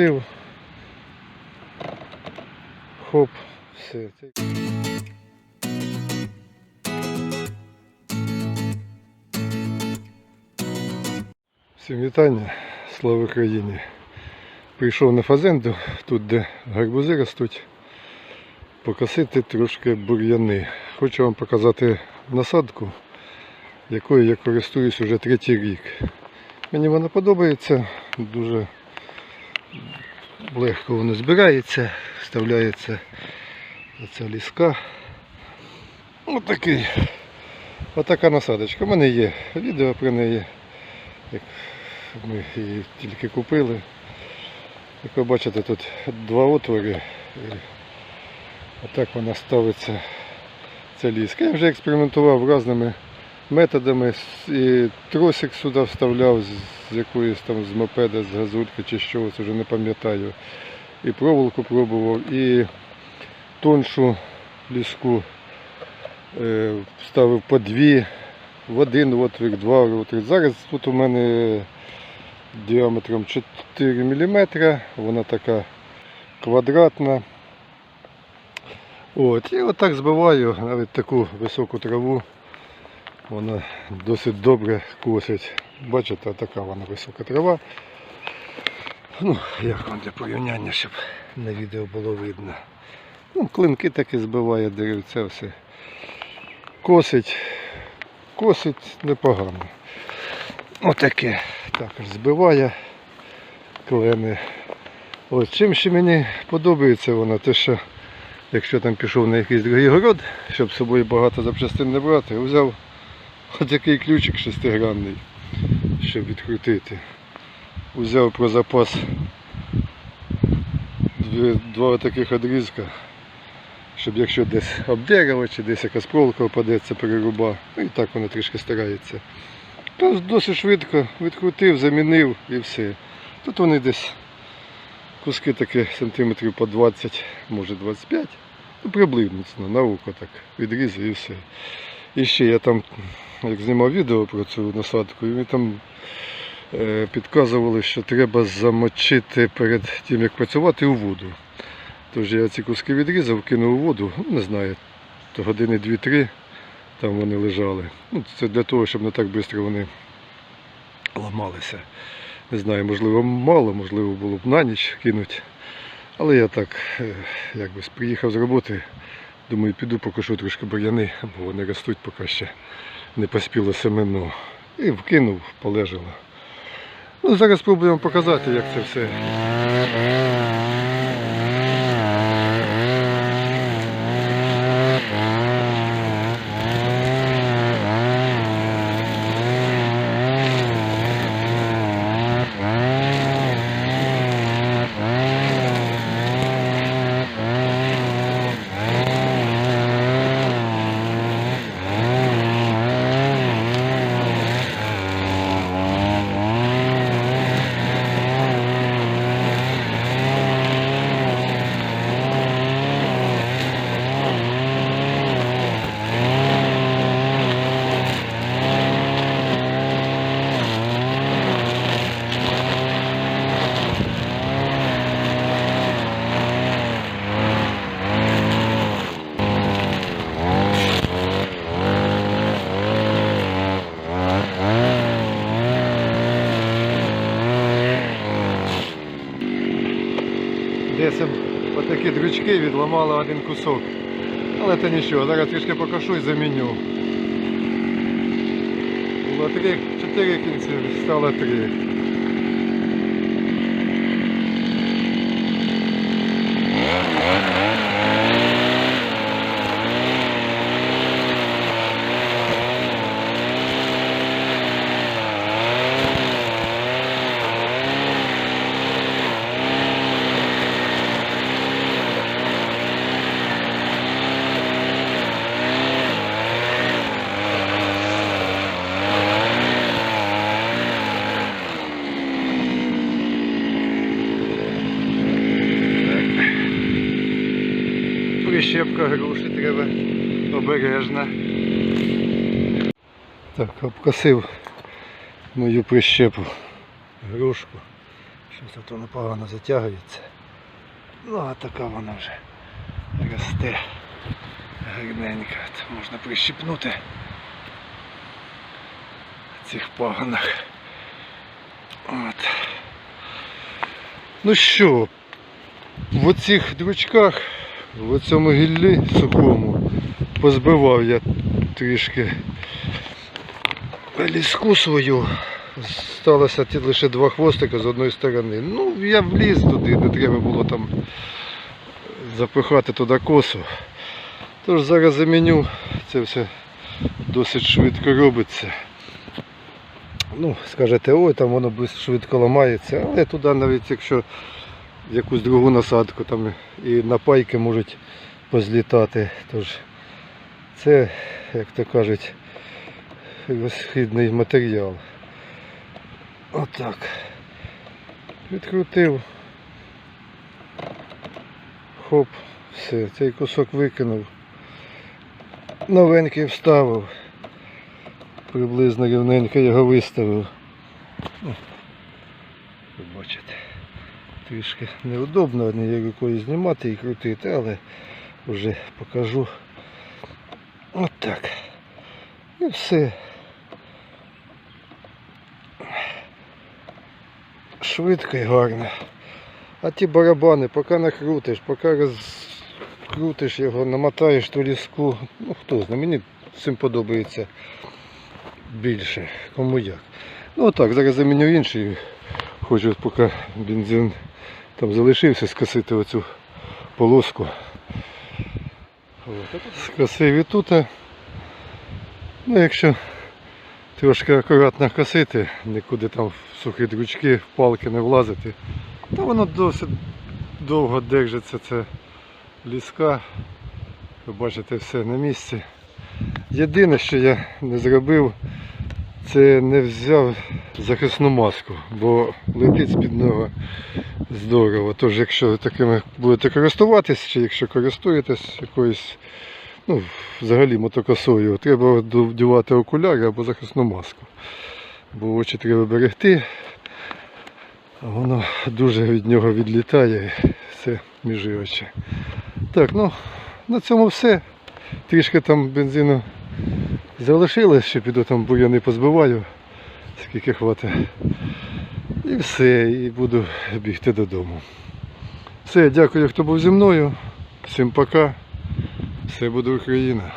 відкрутив. Хоп, все. Всім вітання, слава Україні. Прийшов на фазенду, тут де гарбузи ростуть, покосити трошки бур'яни. Хочу вам показати насадку, якою я користуюсь уже третій рік. Мені вона подобається, дуже легко воно збирається, вставляється ця ліска. Отакий. Отака насадочка. У мене є відео про неї. Як ми її тільки купили. Як ви бачите, тут два отвори. Отак вона ставиться ця ліска. Я вже експериментував різними методами. І тросик сюди вставляв з якоїсь там з мопеда, з газульки чи чогось, вже не пам'ятаю. І проволоку пробував, і тоншу ліску е, вставив по дві, в один отвір, два отвір. Зараз тут у мене діаметром 4 мм, вона така квадратна. От, і отак збиваю навіть таку високу траву. Вона досить добре косить. Бачите, така вона висока трава. Ну, як вам для порівняння, щоб на відео було видно. Ну, клинки таки збиває деревця, все. Косить. Косить непогано. Отаке також збиває клени. От, чим ще мені подобається вона, те що якщо там пішов на якийсь другий город, щоб з собою багато запчастин не брати, взяв отакий ключик шестигранний, щоб відкрутити. Взяв про запас дві, два таких одрізка, щоб якщо десь об дерево чи десь якась проволока впадеться, переруба, ну і так воно трішки старається. То досить швидко відкрутив, замінив і все. Тут вони десь куски такі сантиметрів по 20, може 25, ну приблизно на око так відрізав і все. І ще я там, як знімав відео про цю насадку, і ми там е, підказували, що треба замочити перед тим, як працювати у воду. Тож я ці куски відрізав, кинув у воду, ну, не знаю, то години 2-3 там вони лежали. Ну, це для того, щоб не так швидко вони ламалися. Не знаю, можливо, мало, можливо, було б на ніч кинути. Але я так е, якби приїхав з роботи, думаю, піду покажу трошки бур'яни, бо вони ростуть поки ще не поспіло семено. І вкинув, полежало. Ну, зараз спробуємо показати, як це все. Десь отакі дрючки відламали один кусок. Але це нічого, зараз трішки покашу і заміню. Було три, чотири кінці, стало три. Прищепка груші треба обережна. Так, обкосив мою прищепу грушку. Щось от воно погано затягується. Ну а така вона вже росте гарненька. Можна прищипнути цих пагонах. От. Ну що, в оцих дручках, в цьому гіллі сухому, позбивав я трішки ліску свою. Сталося ті лише два хвостика з одної сторони. Ну, я вліз туди, не треба було там запихати туди косу. Тож зараз заміню, це все досить швидко робиться. Ну, скажете, ой, там воно швидко ламається, але туди навіть якщо якусь другу насадку там і напайки можуть позлітати. Тож це, як то кажуть, розхідний матеріал. Отак. Відкрутив. Хоп, все, цей кусок викинув. Новенький вставив. Приблизно рівненько його виставив. Ви бачите, трішки неудобно однією рукою знімати і крутити, але вже покажу. Отак. І все. Швидко і гарно. А ті барабани, поки накрутиш, поки розкрутиш його, намотаєш ту ліску, ну хто знає, мені цим подобається більше, кому як. Ну отак, зараз заміню інший. Хочу поки бензин там залишився, скосити оцю полоску. Скосив і тут. Ну якщо трошки акуратно косити, нікуди там в сухі дручки, в палки не влазити, то воно досить довго держиться це ліска. Ви бачите все на місці. Єдине, що я не зробив, це не взяв захисну маску, бо летить з-під нього здорово. Тож, якщо такими будете користуватись, чи якщо користуєтесь якоюсь, ну, взагалі мотокосою, треба вдівати окуляри або захисну маску. Бо очі треба берегти, а воно дуже від нього відлітає, все між очі. Так, ну на цьому все. Трішки там бензину залишилось, ще піду там бур'яни позбиваю, скільки хватить. І все, і буду бігти додому. Все, дякую, хто був зі мною. Всім пока. Все буде Україна.